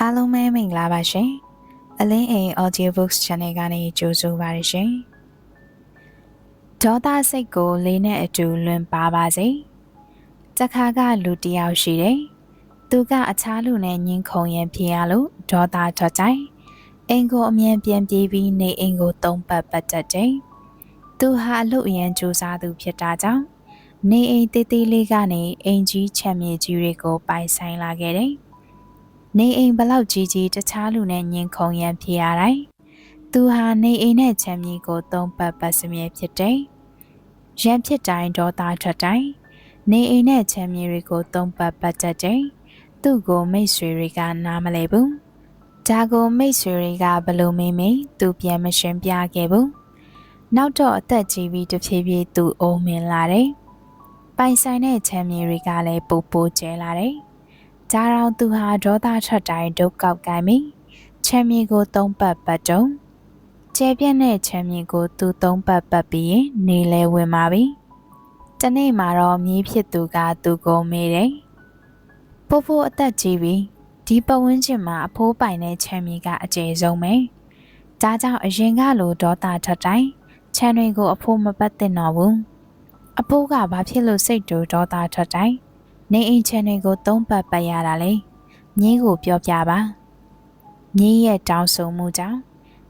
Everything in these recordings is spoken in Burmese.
အားလုံးပဲမင်္ဂလာပါရှင်အလင်းအိမ် Audiobooks Channel ကနေကြိုဆိုပါရရှင်ဒေါသစိတ်ကိုလေးနဲ့အတူလွင်ပါပါစေတခါကလူတယောက်ရှိတယ်သူကအခြားလူနဲ့ညှင်းခုန်ရင်ဖြစ်ရလို့ဒေါသထွက်ကြိုင်အိမ်ကိုအမြန်ပြန်ပြေးပြီးနေအိမ်ကိုသုံးပတ်ပတ်တတ်တယ်သူဟာအလုပ်အရန်ကြိုးစားသူဖြစ်တာကြောင့်နေအိမ်တေးသေးလေးကနေအိမ်ကြီးချမ်းမြေကြီးတွေကိုပိုင်ဆိုင်လာခဲ့တယ် နေအိမ်ဘလောက်ကြီးကြီးတခြားလူနဲ့ညင်ခုံရန်ဖြစ်ရတိုင်းသူဟာနေအိမ်နဲ့ချမ်းမြေကိုသုံးပတ်ပတ်စမြဲဖြစ်တယ်။ရန်ဖြစ်တိုင်းဒေါသထွက်တိုင်းနေအိမ်နဲ့ချမ်းမြေတွေကိုသုံးပတ်ပတ်တတ်တယ်။သူ့ကိုမိတ်ဆွေတွေကနားမလဲဘူး။ဒါကိုမိတ်ဆွေတွေကဘလို့မေးမေးသူပြန်မရှင်းပြခဲ့ဘူး။နောက်တော့အသက်ကြီးပြီးတဖြည်းဖြည်းသူအိုးမင်လာတယ်။ပိုင်ဆိုင်တဲ့ချမ်းမြေတွေကလည်းပူပူကျဲလာတယ်။ ဂျာရောင်သူဟာဒေါသထွက်တိုင်းဒုက္ကောက်ကိုင်းမိချမ်းမြေကိုသုံးပတ်ပတ်တုံးကျဲပြန့်တဲ့ချမ်းမြေကိုသူသုံးပတ်ပတ်ပြီးရင်နေလဲဝင်ပါပြီတနေ့မှာတော့မြေးဖြစ်သူကသူကိုမေးတယ်ဖိုးဖိုးအသက်ကြီးပြီဒီပဝန်းကျင်မှာအဖိုးပိုင်တဲ့ချမ်းမြေကအကျယ်ဆုံးပဲဒါကြောင့်အရင်ကလိုဒေါသထွက်တိုင်းချမ်းတွေကိုအဖိုးမပတ်သင့်တော့ဘူးအဖိုးကဘာဖြစ်လို့စိတ်တူဒေါသထွက်တိုင်း နေအိမ် channel ကိုသုံးပတ်ပတ်ရတာလေမြင်းကိုပြောပြပါမြင်းရဲ့တောင်းဆိုမှုကြောင့်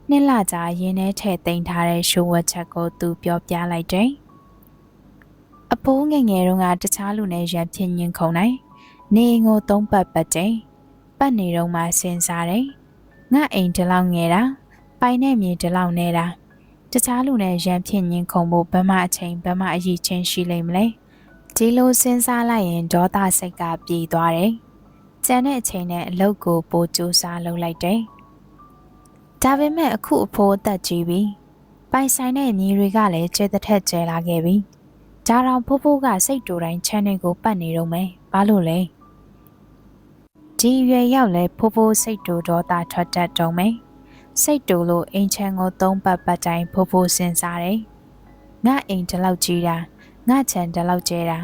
နှစ်လကြာရင်းထဲထည့်သိမ်းထားတဲ့ရှိုးဝက်ချက်ကိုသူပြောပြလိုက်တယ်အဖိုးငယ်ငယ်တုန်းကတခြားလူနဲ့ရံဖြစ်ညင်ခုန်နိုင်နေအိမ်ကိုသုံးပတ်ပတ်တယ်ပတ်နေတော့မှစဉ်းစားတယ်ငါအိမ်ဒီလောက်ငယ်တာပိုင်နဲ့မြေဒီလောက်နေတာတခြားလူနဲ့ရံဖြစ်ညင်ခုန်ဖို့ဘမအချိန်ဘမအရေးချင်းရှိလိမ့်မလဲ ဒီလိုစဉ်းစားလိုက်ရင်ဒေါသစိတ်ကပြေးသွားတယ်။ကျန်တဲ့အချိန်နဲ့အလုပ်ကိုပိုကြိုးစားလုပ်လိုက်တယ်။ဒါပေမဲ့အခုအဖိုးအသက်ကြီးပြီ။ပိုင်ဆိုင်တဲ့ညီတွေကလည်းကျဲတဲ့ထက်ကျဲလာခဲ့ပြီ။ဒါတော့ဖိုးဖိုးကစိတ်တူတိုင်း channel ကိုပတ်နေတော့မယ်။ဘာလို့လဲ။ဒီရွယ်ရောက်လဲဖိုးဖိုးစိတ်တူဒေါသထွက်တတ်တော့မယ်။စိတ်တူလို့အိမ်ချမ်းကိုသုံးပတ်ပတ်တိုင်းဖိုးဖိုးစဉ်းစားတယ်။ငါအိမ်တလောက်ကြီးတာ။ငါချန်တလောက်ကျဲတာ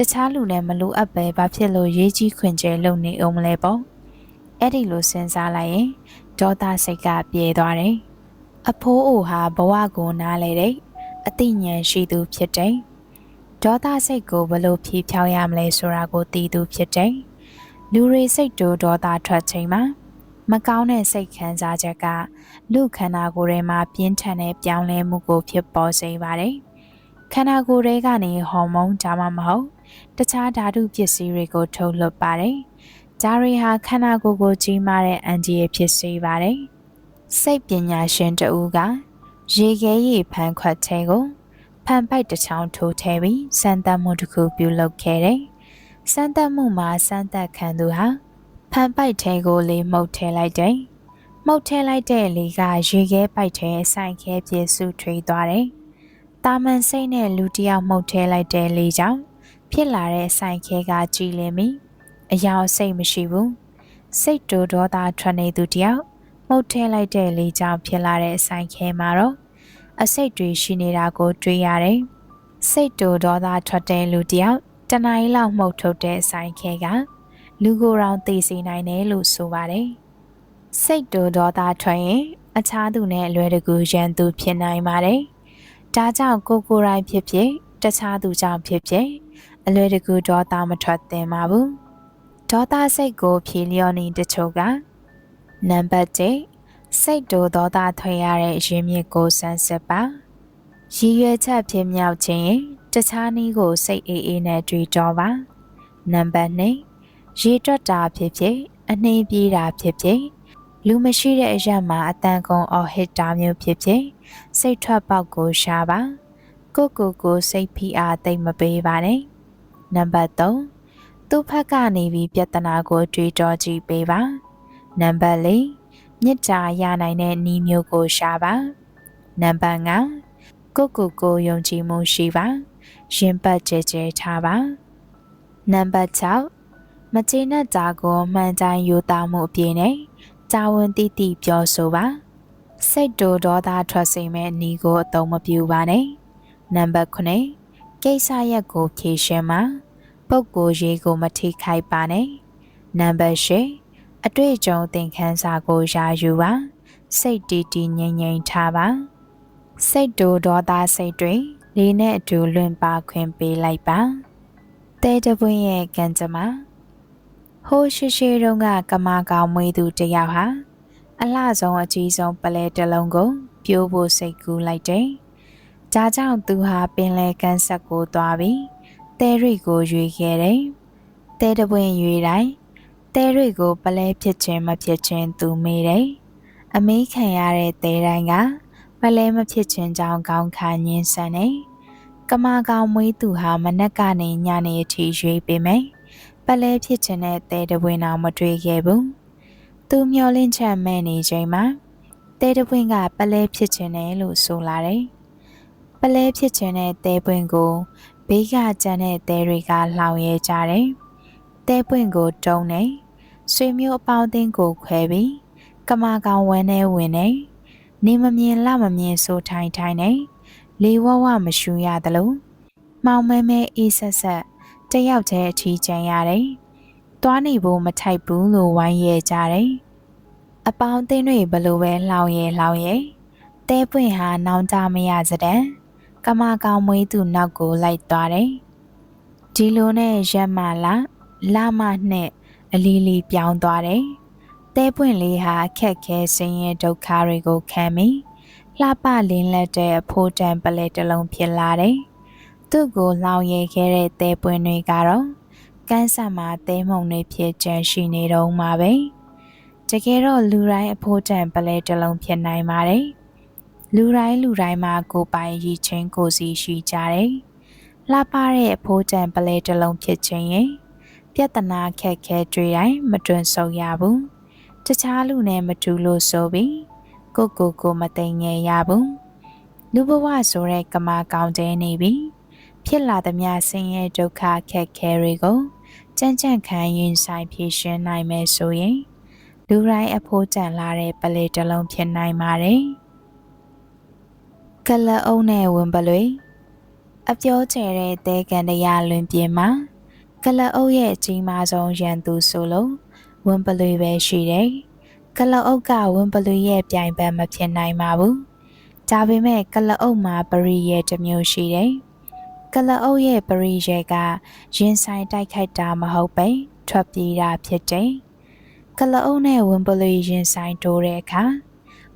တခြားလူနဲ့မလိုအပ်ပဲဘာဖြစ်လို့ရေးကြီးခွင်ကျဲလုံနေအောင်မလဲပေါ့အဲ့ဒီလိုစဉ်းစားလိုက်ရင်ဒေါသစိတ်ကပြေသွားတယ်အဖိုးအိုဟာဘဝကိုနားလေတယ်အသိဉာဏ်ရှိသူဖြစ်တယ်ဒေါသစိတ်ကိုဘလို့ဖြေဖြောင်းရမလဲဆိုတာကိုသိသူဖြစ်တယ်လူတွေစိတ်တို့ဒေါသထွက်ချိန်မှာမကောင်းတဲ့စိတ်ခံစားချက်ကလူခန္ဓာကိုယ်ထဲမှာပြင်းထန်တဲ့ပြောင်းလဲမှုကိုဖြစ်ပေါ်စေပါတယ်။ခန္ဓာကိုယ်ထဲကနေဟော်မုန်းဒါမှမဟုတ် တခြားဓာတုပစ္စည်းတွေကို ထုတ်လွှတ်ပါတယ်။ဒါတွေဟာခန္ဓာကိုယ်ကိုကြီးမားတဲ့အန်ဂျီရဖြစ်စေပါတယ်။စိတ်ပညာရှင်တဦးကရေခဲရည်ဖန်ခွက်ထဲကိုဖန်ပိုက်တစ်ချောင်းထိုးထည့်ပြီးစမ်းသပ်မှုတစ်ခုပြုလုပ်ခဲ့တယ်။စမ်းသပ်မှုမှာစမ်းသပ်ခံသူဟာဖန်ပိုက်ထဲကိုလေးမှုတ်ထည့်လိုက်တယ်။မှုတ်ထည့်လိုက်တဲ့လေကရေခဲပိုက်ထဲဆိုင်ခဲပြေစုထွေးသွားတယ်။တာမန်စိတ်နဲ့လူတယောက်မှုတ်ထဲလိုက်တဲ့လေကြောင့် ဖြစ်လာတဲ့ဆိုင်ခဲကကြည်လင်ပြီးအယောင်စိတ်မရှိဘူးစိတ်တူဒေါသထွက်နေသူတယောက်မှုတ်ထဲလိုက်တဲ့လေကြောင့်ဖြစ်လာတဲ့ဆိုင်ခဲမှာတော့အစိတ်တွေရှိနေတာကိုတွေ့ရတယ်စိတ်တူဒေါသထွက်တဲ့လူတယောက်တနင်္လာမှုတ်ထုတ်တဲ့ဆိုင်ခဲကလူကိုယ်တော်သိစေနိုင်တယ်လို့ဆိုပါတယ်စိတ်တူဒေါသထွက်ရင်အခြားသူနဲ့အလွယ်တကူရန်သူဖြစ်နိုင်ပါတယ်။ဒါကြောင့်ကိုကိုယ်တိုင်ဖြစ်ဖြစ်တခြားသူကြောင့်ဖြစ်ဖြစ် အလွယ်တကူဒေါသမထွက်သင့်ပါဘူးဒေါသစိတ်ကိုဖြေလျော်နေတချို့ကနံပါတ်1စိတ်တိုဒေါသထွက်ရတဲ့ရင်းမြစ်ကိုစမ်းစစ်ပါရည်ရွယ်ချက်ဖြစ်မြောက်ခြင်းတခြားနည်းကိုစိတ်အေးအေးနဲ့တွေးကြောပါနံပါတ်2ရေတွက်တာဖြစ်ဖြစ်အနှင်းပြေးတာဖြစ်ဖြစ်လူမရှိတဲ့အရက်မှာအတန်ကုန်အော်ဟစ်တာမျိုးဖြစ်ဖြစ်စိတ်ထွက်ပေါက်ကိုရှာပါကိုကိုကိုစိတ်ဖိအားသိမ့်မပေးပါနဲ့ နံပါတ်3သူ့ဖက်ကနေပြီးပြဿနာကိုတွေးတောကြည့်ပေးပါနံပါတ်4မြစ်တာရနိုင်တဲ့နီးမျိုးကိုရှာပါနံပါတ်5ကိုကိုကိုယုံကြည်မှုရှိပါရင်ပတ်ကြဲကြဲထားပါနံပါတ်6မကျေနပ်တာကိုမှန်တိုင်းယူတာမှုအပြည့်နဲ့တာဝန်တိတိပြောဆိုပါစိတ်တူဒေါသထွက်စေမဲ့အနီကိုအသုံးမပြုပါနဲ့နံပါတ်9 ကိစ္စရက်ကိုဖြေရှင်းပါပုပ်ကိုရေးကိုမထိခိုက်ပါနဲ့နံပါတ်10အတွေ့အကြုံသင်ခန်းစာကိုယာယူပါစိတ်တည်တည်ငြိမ်ငြိမ်ထားပါစိတ်တူဒေါသစိတ်တွေလေးနဲ့အတူလွင်ပါခွင့်ပေးလိုက်ပါတဲတပွင့်ရဲ့ကံကြမ္မာဟိုးရှိရှိတုန်းကကမာကောင်မွေးသူတယောက်ဟာအလှဆုံးအကြီးဆုံးပလဲတစ်လုံးကိုပြိုးဖို့စိတ်ကူးလိုက်တယ်။ ဒါကြောင့်သူဟာပင်လယ်ကမ်းဆက်ကိုသွားပြီးတဲရိကိုရွေခဲ့တယ်။တဲတပွင့်ရွေတိုင်းတဲရိကိုပလဲဖြစ်ခြင်းမဖြစ်ခြင်းသူမေးတယ်။အမေးခံရတဲ့တဲတိုင်းကပလဲမဖြစ်ခြင်းကြောင့်ကောင်းခါညင်းဆန်တယ်။ကမာကောင်မွေးသူဟာမနက်ကနေညနေအထိရွေးပေးမယ်။ပလဲဖြစ်ခြင်းနဲ့တဲတပွင့်တော့မတွေ့ခဲ့ဘူး။သူမျောလင့်ချက်မဲ့နေချိန်မှာတဲတပွင့်ကပလဲဖြစ်ခြင်းနဲ့လို့ဆိုလာတယ်။ ပလဲဖြစ်ခြင်းနဲ့တဲပွင့်ကိုဘေးကကျန်တဲ့တဲတွေကလှောင်ရဲကြတယ်။တဲပွင့်ကိုတုံးနေဆွေမျိုးအပေါင်းအသင်းကိုခွဲပြီးကမာကောင်ဝန်းထဲဝင်နေနေမမြင်လမမြင်ဆိုထိုင်ထိုင်နေလေဝဝမရှူရသလိုမောင်မဲမဲအေးဆက်ဆက်တယောက်တည်းအထီးကျန်ရတယ်။သွားနေဖို့မထိုက်ဘူးလို့ဝိုင်းရဲကြတယ်။အပေါင်းအသင်းတွေဘလို့ပဲလှောင်ရဲလှောင်ရဲတဲပွင့်ဟာနောင်ကြမရစတဲ့ ကမာကောင်မွေးသူနောက်ကိုလိုက်သွားတယ်။ဒီလိုနဲ့ရက်မလာလာမနဲ့အလီလီပြောင်းသွားတယ်။တဲပွင့်လေးဟာခက်ခဲဆင်းရဲဒုက္ခတွေကိုခံပြီးလှပလင်းလက်တဲ့အဖိုးတန်ပလဲတစ်လုံးဖြစ်လာတယ်။သူ့ကိုလောင်ရဲခဲ့တဲ့တဲပွင့်တွေကတော့ကန်းဆာမှာတဲမုံတွေဖြစ်ကျန်ရှိနေတော့မှာပဲ။တကယ်တော့လူတိုင်းအဖိုးတန်ပလဲတစ်လုံးဖြစ်နိုင်ပါတယ်။ လူတိုင်းလူတိုင်းမှာကိုပိုင်ရည်ချင်းကိုစီရှိကြတယ်။လှပတဲ့အဖိုးတန်ပလဲတစ်လုံးဖြစ်ခြင်းရင်ပြဿနာခက်ခဲတွေ့တိုင်းမတွင်ဆုံရဘူးတခြားလူနဲ့မတူလို့ဆိုပြီးကိုကိုကိုမသိငယ်ရဘူးလူဘဝဆိုတဲ့ကမာကောင်းတဲ့နေပြီဖြစ်လာသမျှဆင်းရဲဒုက္ခခက်ခဲတွေကိုကြံ့ကြံ့ခံရင်ဆိုင်ဖြေရှင်းနိုင်မယ်ဆိုရင်လူတိုင်းအဖို့ကြံလာတဲ့ပလေတစ်လုံးဖြစ်နိုင်ပါတယ် ကလအုံးနဲ့ဝင်ပလွေအပြောကျဲတဲ့တဲကန်တရားလွင်ပြင်းမှာကလအုပ်ရဲ့အကြီးမားဆုံးရန်သူဆိုလို့ဝင်းပလွေပဲရှိတယ်။ကလအုပ်ကဝင်းပလွေရဲ့ပြိုင်ဘက်မဖြစ်နိုင်ပါဘူး။ဒါပေမဲ့ကလအုပ်မှာပရိရဲ့တစ်မျိုးရှိတယ်။ကလအုပ်ရဲ့ပရိရဲ့ကရင်ဆိုင်တိုက်ခိုက်တာမဟုတ်ပဲထွက်ပြေးတာဖြစ်တယ်။ကလအုပ်နဲ့ဝင်းပလွေရင်ဆိုင်တိုးတဲ့အခါ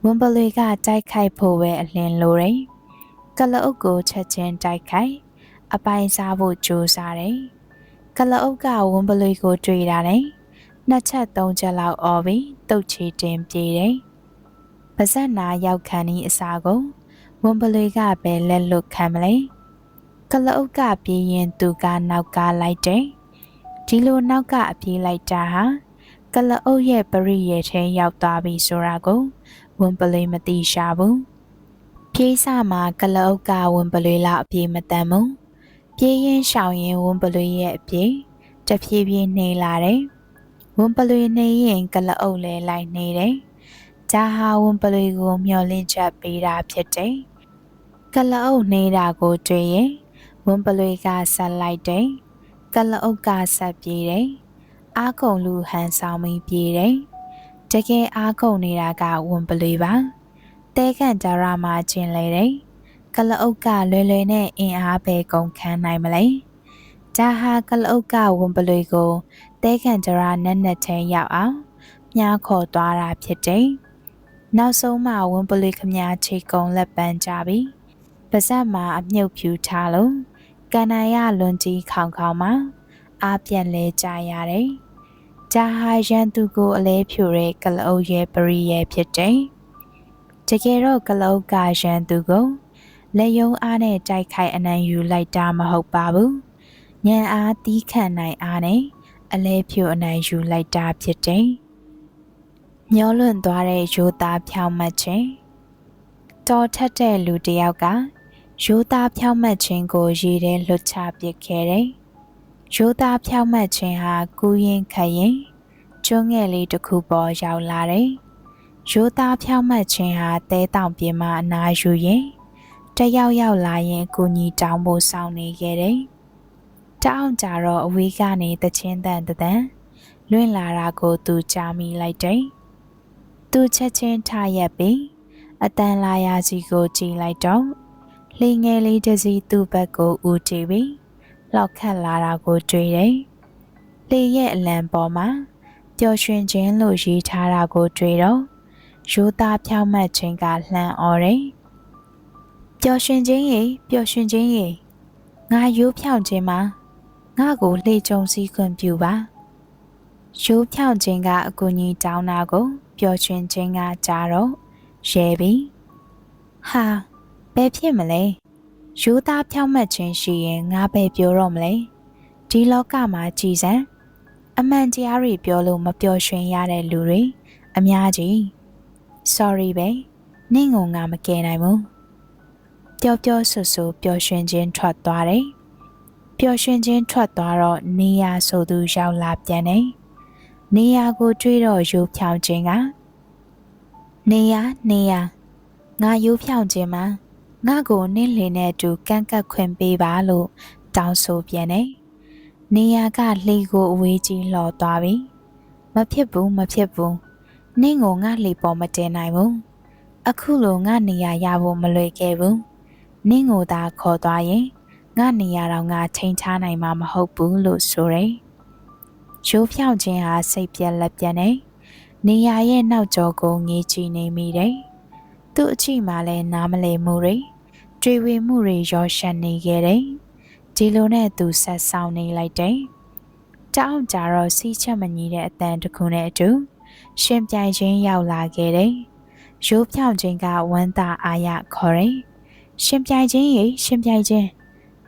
ဝင်းပလွေကတိုက်ခိုက်ဖို့ပဲအလင်းလိုတယ်။ကလအုပ်ကိုချက်ချင်းတိုက်ခိုက်အပိုင်စားဖို့ကြိုးစားတယ်။ကလအုပ်ကဝန်းပလွေကိုတွေ့တာနဲ့နှစ်ချက်သုံးချက်လောက်អော်ပြီးတုတ်ချီတင်ပြေးတယ်။ပါဇက်နာရောက်ခံဤအစာကိုဝန်းပလွေကပဲလက်လွတ်ခံမလဲ။ကလအုပ်ကပြေးရင်သူကနောက်ကလိုက်တယ်။ဒီလိုနောက်ကအပြေးလိုက်တာဟာ ကလအုပ်ရဲ့ပရိယေထဲရောက်သွားပြီဆိုတာကိုဝန်းပလွေမသိရှာဘူး။ပြေးစမှာကလအုပ်ကဝန်းပလွေလောက်အပြေးမတန်ဘူး။ပြေးရင်ရှောင်ရင်ဝန်းပလွေရဲ့အပြေတဖြည်းဖြည်းနှေးလာတယ်။ဝန်းပလွေနှေးရင်ကလအုပ်လဲလိုက်နေတယ်။ဒါဟာဝန်းပလွေကိုမျောလင့်ချက်ပေးတာဖြစ်တယ်။ကလအုပ်နှေးတာကိုတွေ့ရင်ဝန်းပလွေကဆက်လိုက်တယ်။ကလအုပ်ကဆက်ပြေးတယ်။ အားကုန်လူဟန်ဆောင်ပြီးပြေးတယ်။တကယ်အားကုန်နေတာကဝန်းပလွေပါ။တဲကန်ကြရမှာကျင်လေတယ်။ကလအုပ်ကလွယ်လွယ်နဲ့အင်အားပဲကုန်ခန်းနိုင်မလဲဒါဟာကလအုပ်ကဝန်ပလွေကိုတဲခံကြရာနက်နက်ချင်းရောက်အောင်မြားခေါ်သွားတာဖြစ်တယ်နောက်ဆုံးမှဝန်ပလွေခမားချေကုံလက်ပန်းကြပြီပါဇက်မှာအမြုပ်ဖြူထားလို့ကန္နာရလွန်ကြီးခေါင်ခေါင်မှာအားပြန်လဲကြရတယ် ဒါဟာရန်သူကိုအလဲဖြူတဲ့ကလအုပ်ရဲ့ပရိရဲ့ဖြစ်တယ်တကယ်တော့ကလအုပ်ကရန်သူကိုလက်ယုံအားနဲ့တိုက်ခိုက်အနံယူလိုက်တာမဟုတ်ပါဘူး။ညံအားတီးခံနိုင်အားနဲ့အလဲဖြူအနံယူလိုက်တာဖြစ်တယ်။မျောလွန်သွားတဲ့ရိုးသားဖြောင်းမှတ်ခြင်းတော်ထက်တဲ့လူတစ်ယောက်ကရိုးသားဖြောင်းမှတ်ခြင်းကိုရည်တဲ့လွတ်ချပစ်ခဲ့တယ်။ ရိုးသားဖြောင်းမှတ်ခြင်းဟာကူးရင်ခရင်ကျွန်းငယ်လေးတစ်ခုပေါ်ရောက်လာတယ်။ရိုးသားဖြောင်းမှတ်ခြင်းဟာတဲတောင်ပြင်မှာအနာယူရင်တယောက်ယောက်လာရင်ကိုကြီးတောင်းဖို့စောင့်နေခဲ့တယ်။တောင်းကြတော့အဝေးကနေတချင်းတန်တန်လွင့်လာတာကိုသူကြားမိလိုက်တယ်။သူချက်ချင်းထရက်ပြီးအတန်လာရာစီကိုကြည့်လိုက်တော့လှငယ်လေးတစ်စီးသူ့ဘက်ကိုဦးတည်ပြီး လောက်ခတ်လာတာကိုတွေ့တယ်။လေရဲ့အလံပေါ်မှာပျော်ရွှင်ခြင်းလို့ရေးထားတာကိုတွေ့တော့ရိုးသားဖြောင့်မတ်ခြင်းကလှမ်းអော်တယ်။ပျော်ရွှင်ခြင်းရေပျော်ရွှင်ခြင်းရေငါရိုးဖြောင့်ခြင်းမှာငါကိုလှေကြုံစည်းခွင့်ပြုပါရိုးဖြောင့်ခြင်းကအကူကြီးတောင်းတာကိုပျော်ရွှင်ခြင်းကကြားတော့ရဲပြီဟာဘယ်ဖြစ်မလဲ ရိုးသားဖြောင့်မတ်ခြင်းရှိရင်ငါပဲပြောတော့မလဲဒီလောကမှာကြည်စံအမှန်တရားတွေပြောလို့မပျော်ရွှင်ရတဲ့လူတွေအများကြီး sorry ပဲနင့်ကိုငါမကယ်နိုင်ဘူးပျော်ပျော်ဆူဆူပျော်ရွှင်ခြင်းထွက်သွားတယ်ပျော်ရွှင်ခြင်းထွက်သွားတော့နေရဆိုသူရောက်လာပြန်တယ်နေရကိုတွေးတော့ယူဖြောင်းခြင်းကနေရနေရငါယူဖြောင်းခြင်းမှာ ငါကိုနင့်လင်းနဲ့အတူကန့်ကတ်ခွင့်ပေးပါလို့တောင်းဆိုပြန်တယ်နေရကလှေကိုအဝေးကြီးလှော်သွားပြီမဖြစ်ဘူးမဖြစ်ဘူးနင့်ကိုငါလှေပေါ်မတင်နိုင်ဘူးအခုလိုငါနေရရဖို့မလွယ်ခဲ့ဘူးနင့်ကိုသာခေါ်သွားရင်ငါနေရတော့ငါချိန်ချနိုင်မှာမဟုတ်ဘူးလို့ဆိုရယ်ရိုးဖြောင်းခြင်းဟာစိတ်ပြက်လက်ပြက်နေနေရရဲ့နောက်ကျောကိုငေးကြည့်နေမိတယ်သူ့အချိမှလည်းနားမလည်မှုတွေ တွေ့ဝေမှုတွေရောရှက်နေခဲ့တယ်ဒီလိုနဲ့သူဆက်ဆောင်နေလိုက်တယ်တောင်းကြတော့စီးချက်မညီတဲ့အတန်တစ်ခုနဲ့အတူရှင်ပြိုင်ခြင်းရောက်လာခဲ့တယ်ရိုးဖြောင်းခြင်းကဝမ်းသာအားရခေါ်တယ်ရှင်ပြိုင်ခြင်းရေရှင်ပြိုင်ခြင်း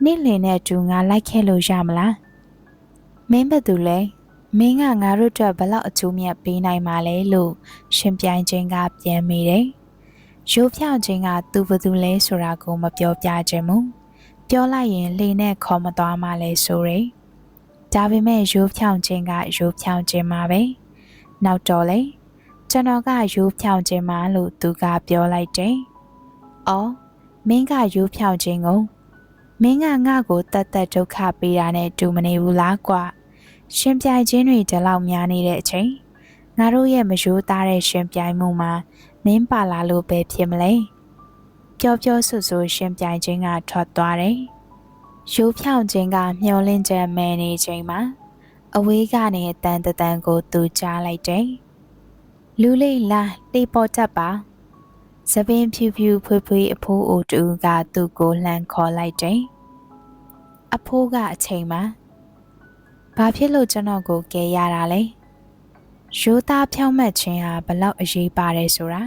နေ့လင်နဲ့တူငါလိုက်ခဲ့လို့ရမလားမင်းဘသူလဲမင်းကငါတို့အတွက်ဘလောက်အကျိုးမြတ်ပေးနိုင်မှာလဲလို့ရှင်ပြိုင်ခြင်းကပြန်မိတယ် ရိုးဖြောင်းခြင်းကသူဘသူလဲဆိုတာကိုမပြောပြခြင်းမူပြောလိုက်ရင်လေနဲ့ခေါ်မသွားမှလဲဆိုရယ်ဒါပေမဲ့ရိုးဖြောင်းခြင်းကရိုးဖြောင်းခြင်းမှာပဲနောက်တော့လေကျွန်တော်ကရိုးဖြောင်းခြင်းမှာလို့သူကပြောလိုက်တယ်။အော်မင်းကရိုးဖြောင်းခြင်းကိုမင်းကငါ့ကိုတတ်တတ်ဒုက္ခပေးတာနဲ့တူမနေဘူးလားကွာရှင်ပြိုင်ခြင်းတွေဒီလောက်များနေတဲ့အချိန်ငါတို့ရဲ့မယိုးသားတဲ့ရှင်ပြိုင်မှုမှာ မင်းပါလာလို့ပဲဖြစ်မလဲပျော်ပျော်ဆူဆူရှင်ပြိုင်ခြင်းကထွက်သွားတယ်ရိုးဖြောင်းခြင်းကမျောလင့်ချက်မဲနေချိန်မှာအဝေးကနေအတန်တန်ကိုသူကြားလိုက်တယ်လူလေးလာတေးပေါ်တတ်ပါ။သပင်ဖြူဖြူဖွေးဖွေးအဖိုးအိုတူကသူ့ကိုလှမ်းခေါ်လိုက်တယ်။အဖိုးကအချိန်မှာဘာဖြစ်လို့ကျွန်တော်ကိုကယ်ရတာလဲ။ ရိုးသားဖြောင်းမှတ်ခြင်းဟာဘလောက်အရေးပါတယ်ဆိုတာ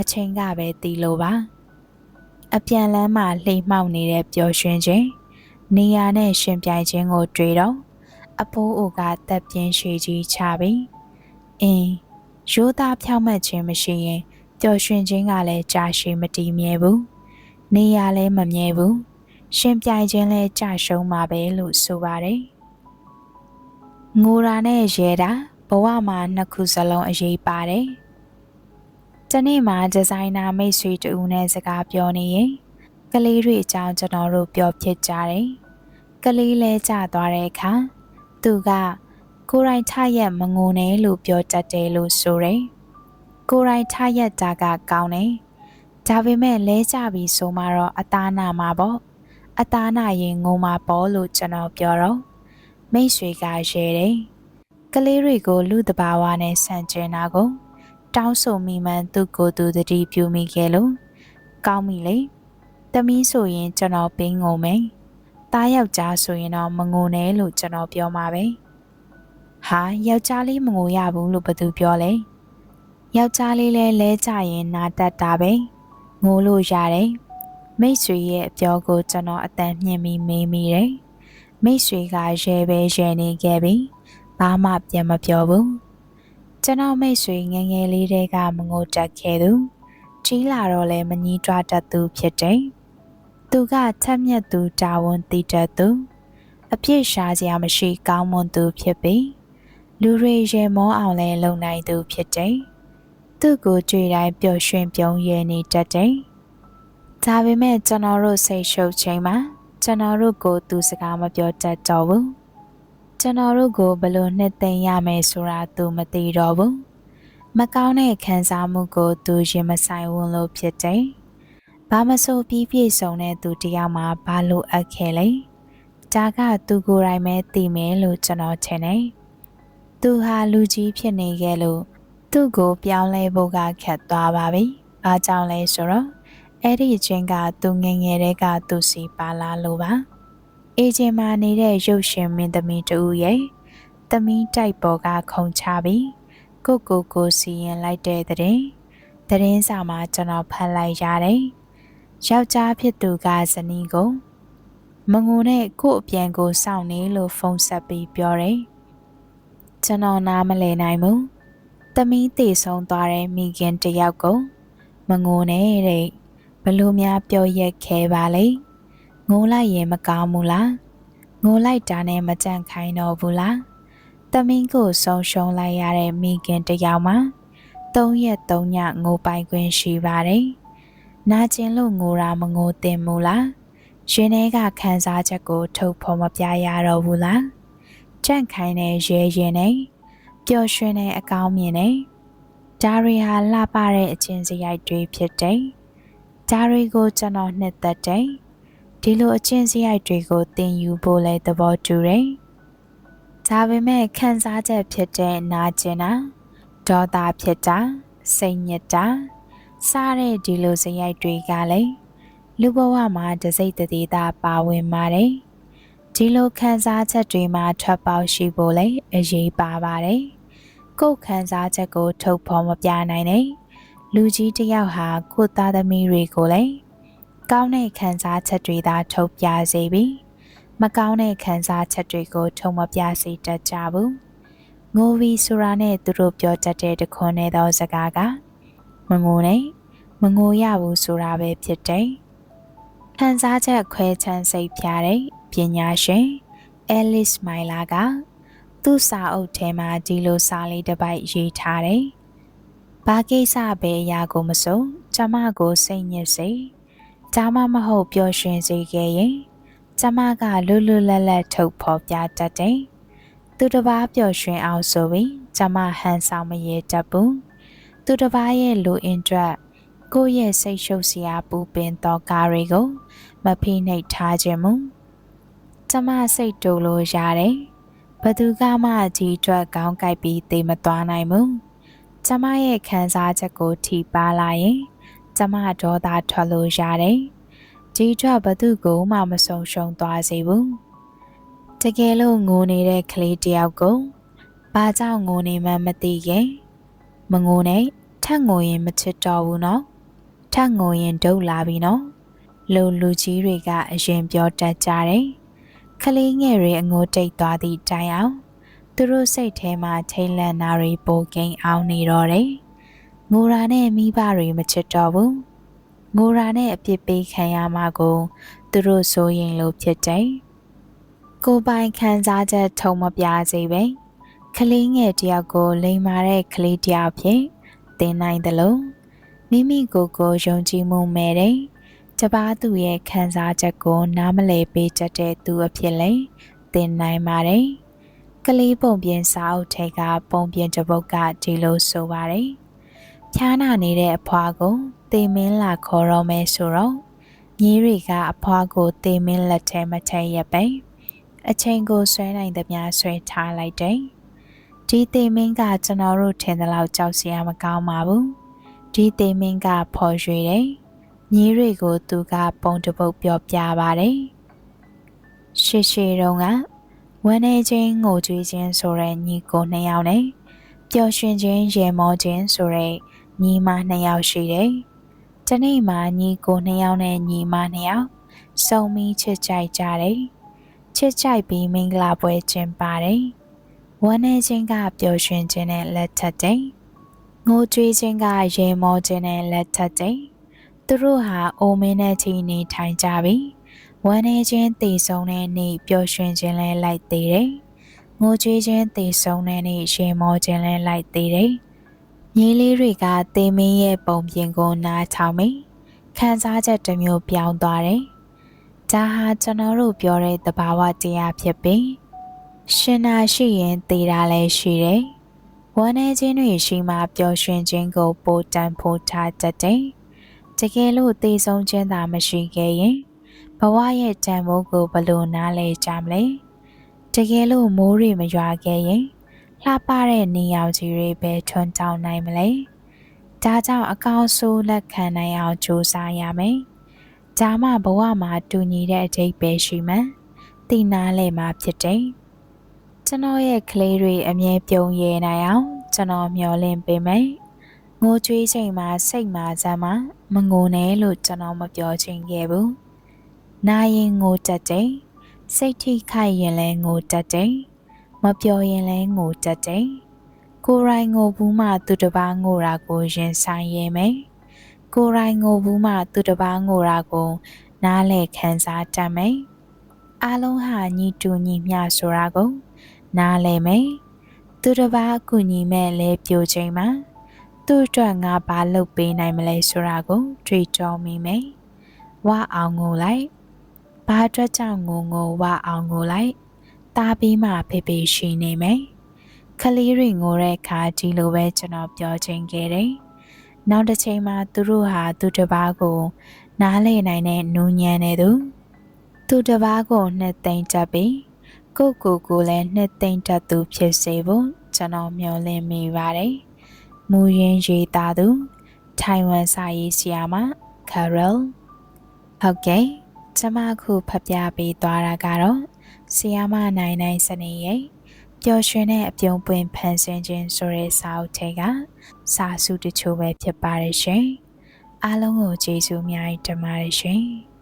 အချိန်ကပဲသိလို့ပါ။အပြန်လန်းမှလှိမ့်မှောက်နေတဲ့ပျော်ရွှင်ခြင်းနေရာနဲ့ရှင်ပြိုင်ခြင်းကိုတွေ့တော့အဖိုးအိုကတက်ပြင်းရှိကြီးချပြီးအင်းရိုးသားဖြောင်းမှတ်ခြင်းမရှိရင်ပျော်ရွှင်ခြင်းကလည်းကြာရှည်မတည်မြဲဘူးနေရလည်းမမြဲဘူးရှင်ပြိုင်ခြင်းလည်းကြာရှုံးမှာပဲလို့ဆိုပါတယ်ငိုရာနဲ့ရဲတာ ဘဝမှာနှစ်ခုစလုံးအရေးပါတယ်တနေ့မှာဒီဇိုင်နာမိတ်ဆွေတူနဲ့စကားပြောနေရင်ကလေးတွေအကြောင်းကျွန်တော်တို့ပြောဖြစ်ကြတယ်ကလေးလဲကြသွားတဲ့အခါသူကကိုရိုင်းထရက်မငုံနဲ့လို့ပြောတတ်တယ်လို့ဆိုတယ်ကိုရိုင်းထရက်တာကကောင်းတယ်။ဒါပေမဲ့လဲကြပြီဆိုမှတော့အသားနာမှာပေါ့။အသားနာရင်ငုံမှာပေါ့လို့ကျွန်တော်ပြောတော့မိတ်ဆွေကရဲတယ်။ ကလေးတွေကိုလူတဘာဝနဲ့ဆန့်ကျင်တာကို တောင်းဆိုမိမှန်သူ့ကိုယ်သူတတိပြုမိခဲ့လို့ကောင်းပြီလေ။တမီးဆိုရင်ကျွန်တော်ပင်းငုံမယ်။တားယောက်ျားဆိုရင်တော့မငုံနဲ့လို့ကျွန်တော်ပြောမှာပဲ။ဟာယောက်ျားလေးမငိုရဘူးလို့ဘသူပြောလဲ။ယောက်ျားလေးလဲလဲကြရင်နာတတ်တာပဲငိုလို့ရတယ်မိတ်ဆွေရဲ့အပြောကိုကျွန်တော်အတန်မြင်ပြီးမေးမိတယ်မိတ်ဆွေကရဲပဲရဲနေခဲ့ပြီ ဘာမှပြန်မပြောဘူးကျွန်တော်မိတ်ဆွေငငယ်လေးတဲကမငိုတတ်ခဲ့သူကြီးလာတော့လဲမငီးတွားတတ်သူဖြစ်တယ်သူကထက်မြက်သူတာဝန်တည်တတ်သူအပြစ်ရှာစရာမရှိကောင်းမွန်သူဖြစ်ပြီးလူတွေရေမောအောင်လဲလုံနိုင်သူဖြစ်တယ်သူ့ကိုကြွေတိုင်းပျော်ရွှင်ပြုံးရနေတတ်တယ်။ဒါပေမဲ့ကျွန်တော်တို့စိတ်ရှုပ်ချိန်မှာကျွန်တော်တို့ကိုသူစကားမပြောတတ်တော့ဘူး။ ကျွန်တော်တို့ကိုဘလို့နှစ်သိမ့်ရမယ်ဆိုတာသူမသိတော့ဘူးမကောင်းတဲ့ခံစားမှုကိုသူရင်မဆိုင်ဝင်လို့ဖြစ်တယ်ဘာမဆိုပြီးပြည့်စုံတဲ့သူတယောက်မှဘာလို့အပ်ခဲ့လဲဒါကသူကိုယ်တိုင်ပဲသိမယ်လို့ကျွန်တော်ထင်တယ်သူဟာလူကြီးဖြစ်နေခဲ့လို့သူ့ကိုပြောင်းလဲဖို့ကခက်သွားပါပြီဘာကြောင့်လဲဆိုတော့အဲ့ဒီအချင်းကသူငငယ်တဲ့ကသူစီပါလာလို့ပါ အေဂျင်မာနေတဲ့ရုပ်ရှင်မင်းသမီးတူရဲ့သမီးတိုက်ပေါ်ကခုံချပြီးကိုကိုကိုစီရင်လိုက်တဲ့တဲ့သတင်းစာမှာကျွန်တော်ဖတ်လိုက်ရတယ်ယောက်ျားဖြစ်သူကဇနီးကိုမငိုနဲ့ကို့အပြန်ကိုစောင့်နေလို့ဖုန်းဆက်ပြီးပြောတယ်ကျွန်တော်နားမလည်နိုင်ဘူးသမီးတည်ဆုံးသွားတဲ့မိခင်တယောက်ကိုမငိုနဲ့တဲ့ဘလို့များပြောရက်ခဲပါလေ ငိုလိုက်ရင်မကောင်းဘူးလားငိုလိုက်တာနဲ့မကြန့်ခိုင်းတော့ဘူးလားသမီးကိုဆုံးရှုံးလိုက်ရတဲ့မိခင်တယောက်မှာ၃ရက်၃ညငိုပိုင်ခွင့်ရှိပါတယ်နာကျင်လို့ငိုတာမငိုသင့်ဘူးလားရှင်ထဲကခံစားချက်ကို ထုတ်ဖော်မပြရတော့ဘူးလားကြန့်ခိုင်းတဲ့ရဲရင်နဲ့ပျော်ရွှင်တဲ့အကောင်းမြင်နဲ့ဒါရီဟာလှပတဲ့အချင်းစရိုက်တွေဖြစ်တယ်ဒါရီကိုကျွန်တော်နှစ်သက်တယ် ဒီလိုအချင်းစရိုက်တွေကိုသင်ယူဖို့လဲသဘောတူတယ်ဒါပေမဲ့ခံစားချက်ဖြစ်တဲ့နာကျင်တာဒေါသဖြစ်တာစိတ်ညစ်တာစားတဲ့ဒီလိုစရိုက်တွေကလည်းလူဘဝမှာတစိမ့်တသေးတာပါဝင်ပါတယ်ဒီလိုခံစားချက်တွေမှာထွက်ပေါက်ရှိဖို့လည်းအရေးပါပါတယ်ကိုယ်ခံစားချက်ကို ထုတ်ဖော်မပြနိုင်တဲ့လူကြီးတယောက်ဟာကိုယ်သားသမီးတွေကိုလည်း ကောင်းတဲ့ခံစားချက်တွေသာထုတ်ပြစေပြီးမကောင်းတဲ့ခံစားချက်တွေကိုထုံမပြစေတတ်ကြဘူးငိုပြီးဆိုတာနဲ့သူတို့ပြောတတ်တဲ့တခွန်းနဲ့သောစကားကမငိုနဲ့မငိုရဘူးဆိုတာပဲဖြစ်တယ်ခံစားချက်ခွဲခြမ်းစိတ်ဖြာတဲ့ပညာရှင်အဲလစ်မိုင်လာကသူ့စာအုပ်ထဲမှာဒီလိုစာလေးတစ်ပိုက်ရေးထားတယ်။ဘာကိစ္စပဲအရာကိုမစုံကျမကိုစိတ်ညစ်စေ။ ဒါမှမဟုတ်ပျော်ရွှင်စေခဲ့ရင်ကျမကလွတ်လွတ်လပ်လပ်ထုတ်ဖော်ပြတတ်တယ်။သူတစ်ပါးပျော်ရွှင်အောင်ဆိုပြီးကျမဟန်ဆောင်မရတတ်ဘူး။သူတစ်ပါးရဲ့လူအင်အတွက်ကိုယ့်ရဲ့စိတ်ရှုပ်စရာပူပင်သောကားတွေကိုမဖိနှိပ်ထားခြင်းမူကျမစိတ်တူလို့ရတယ်ဘသူကမှဒီအတွက်ကောင်းကြိုက်ပြီးသိမသွားနိုင်ဘူးကျမရဲ့ခံစားချက်ကိုထိပါလာရင် ကျမဒေါသထွက်လို့ရတယ်ဒီအတွက်ဘသူကိုမှမဆုံးရှုံးသွားစေဘူးတကယ်လို့ငိုနေတဲ့ကလေးတယောက်ကိုဘာကြောင့်ငိုနေမှမသိရင်မငိုနဲ့ထက်ငိုရင်မချစ်တော့ဘူးနော်ထက်ငိုရင်ဒုတ်လာပြီနော်လူလူကြီးတွေကအရင်ပြောတတ်ကြတယ်ကလေးငယ်တွေအငိုတိတ်သွားသည့်တိုင်အောင်သူတို့စိတ်ထဲမှာထိတ်လန့်နာတွေပိုကိန်းအောင်နေတော့တယ် ငိုရာနဲ့မိဘတွေမချစ်တော့ဘူးငိုရာနဲ့အပြစ်ပေးခံရမှာကိုသူတို့စိုးရင်လို့ဖြစ်တယ်ကိုပိုင်ခံစားချက်ထုံမပြစေပဲကလေးငယ်တယောက်ကိုလိမ်မာတဲ့ကလေးတယောက်ဖြစ်သင်နိုင်တယ်လို့မိမိကိုယ်ကိုယုံကြည်မှုမဲ့တယ်တပားသူရဲ့ခံစားချက်ကိုနားမလည်ပေးတတ်တဲ့သူအဖြစ်လဲသင်နိုင်ပါတယ်။ကလေးပုံပြင်စာအုပ်ထဲကပုံပြင်တစ်ပုဒ်ကဒီလိုဆိုပါတယ်။ ဖြားနာနေတဲ့အဖွားကိုတေမင်းလာခေါ်တော့မယ်ဆိုတော့ညီးတွေကအဖွားကိုတေမင်းလက်ထဲမထည့်ရပဲ။အချိန်ကိုဆွဲနိုင်သမျှဆွဲထားလိုက်တယ်။ဒီတေမင်းကကျွန်တော်တို့ထင်တဲ့လောက်ကြောက်စရာမကောင်းပါဘူး။ဒီတေမင်းကဖော်ရွှေတယ်။ညီးတွေကိုသူကပုံတပုတ်ပြောပြပါတယ်။ရှေရှေတုံးကဝမ်းနေခြင်းငိုကြွေးခြင်းဆိုတဲ့ညီကိုနှစ်ယောက်နဲ့ပျော်ရွှင်ခြင်းရေမောခြင်းဆိုတဲ့ ညီမနှစ်ယောက်ရှိတယ်။တနေ့မှာညီကိုနှစ်ယောက်နဲ့ညီမနှစ်ယောက်စုံပြီးချစ်ကြိုက်ကြတယ်။ချစ်ကြိုက်ပြီးမင်္ဂလာပွဲကျင်းပါတယ်။ဝမ်းနေခြင်းကပျော်ရွှင်ခြင်းနဲ့လက်ထပ်တယ်။ငိုကြွေးခြင်းကရေမောခြင်းနဲ့လက်ထပ်တယ်။သူတို့ဟာအိုမင်းနဲ့ချီနေထိုင်ကြပြီဝမ်းနေခြင်းတည်ဆုံးတဲ့နေ့ပျော်ရွှင်ခြင်းလဲလိုက်သေးတယ်ငိုကြွေးခြင်းတည်ဆုံးတဲ့နေ့ရှင်မောခြင်းလဲလိုက်သေးတယ် ညီလေးတွေကတေမင်းရဲ့ပုံပြင်ကိုနားထောင်မိခံစားချက်တစ်မျိုးပြောင်းသွားတယ်ဒါဟာကျွန်တော်တို့ပြောတဲ့သဘာဝတရားဖြစ်ပြီးရှင်နာရှိရင်သေတာလည်းရှိတယ်။ဝမ်းနေခြင်းတွေရှိမှပျော်ရွှင်ခြင်းကိုပိုတန်ဖိုးထားတတ်တယ်။တကယ်လို့သေဆုံးခြင်းသာမရှိခဲ့ရင်ဘဝရဲ့တန်ဖိုးကိုဘယ်လို့နားလဲကြမလဲ။တကယ်လို့မိုးတွေမရွာခဲ့ရင် လှပတဲ့နေရောင်ကြီးတွေပဲထွန်းတောင်းနိုင်မလဲ။ဒါကြောင့်အကောင်းဆုံးလက်ခံနိုင်အောင်ကြိုးစားရမယ်။ဒါမှဘဝမှာတူညီတဲ့အထိပ္ပယ်ရှိမှန်။သိနာလဲမှာဖြစ်တယ်။ကျွန်တော်ရဲ့ကလေးတွေအမြဲပြုံးရဲနိုင်အောင်ကျွန်တော်မျှော်လင့်ပေးမယ်။ငိုကြွေးချိန်မှာစိတ်မာစမ်းမှာမငိုနဲ့လို့ကျွန်တော်မပြောချင်ခဲ့ဘူး။နာရင်ငိုတတ်တယ်။စိတ်ထိခိုက်ရင်လည်းငိုတတ်တယ်။ မပြောရင်လည်းငိုတတ်တယ်။ကိုယ်ရိုင်းငိုဘူးမှ သူတစ်ပါးငိုတာကိုရင်ဆိုင်ရဲမယ်။ကိုယ်ရိုင်းငိုဘူးမှသူတစ်ပါးငိုတာကိုနားလဲခံစားတတ်မယ်။အားလုံးဟာညီတူညီမျှဆိုတာကိုနားလဲမယ်သူတစ်ပါးအကူညီမဲ့လဲပြိုချိန်မှာသူ့အတွက်ငါဘာလုပ်ပေးနိုင်မလဲဆိုတာကိုတွေးတောမိမယ်ဝအောင်ငိုလိုက်ဘာအတွက်ကြောင့်ငိုငိုဝအောင်ငိုလိုက် တာပြီးမှဖေဖေရှိနေမယ်ခလေးတွေငိုတဲ့အခါဒီလိုပဲကျွန်တော်ပြောချင်ခဲ့တယ်နောက်တစ်ချိန်မှာသူတို့ဟာသူတစ်ပါးကို နားလေနိုင်တဲ့နူးညံ့နေသူသူတစ်ပါးကိုနှစ်သိမ့်ချက်ပြီးကိုကိုကိုလည်းနှစ်သိမ့်တတ်သူဖြစ်စေဖို့ကျွန်တော်မျှော်လင့်မိပါတယ်။မူရင်းရေးသားသူထိုင်ဝမ်စာရေးဆရာမကရယ်ဟုတ်ကဲ့ကျွန်မခုဖတ်ပြပေးသွားတာကတော့ ဆီယာမနိုင်နိုင်စနေရဲ့ပျော်ရွှင်တဲ့အပြုံးပွင့်ဖန်ဆင်းခြင်းဆိုတဲ့စာအုပ်ထဲကစာစုတချို့ပဲဖြစ်ပါတယ်ရှင်။အားလုံးကိုကျေးဇူးအများကြီးတင်ပါတယ်ရှင်။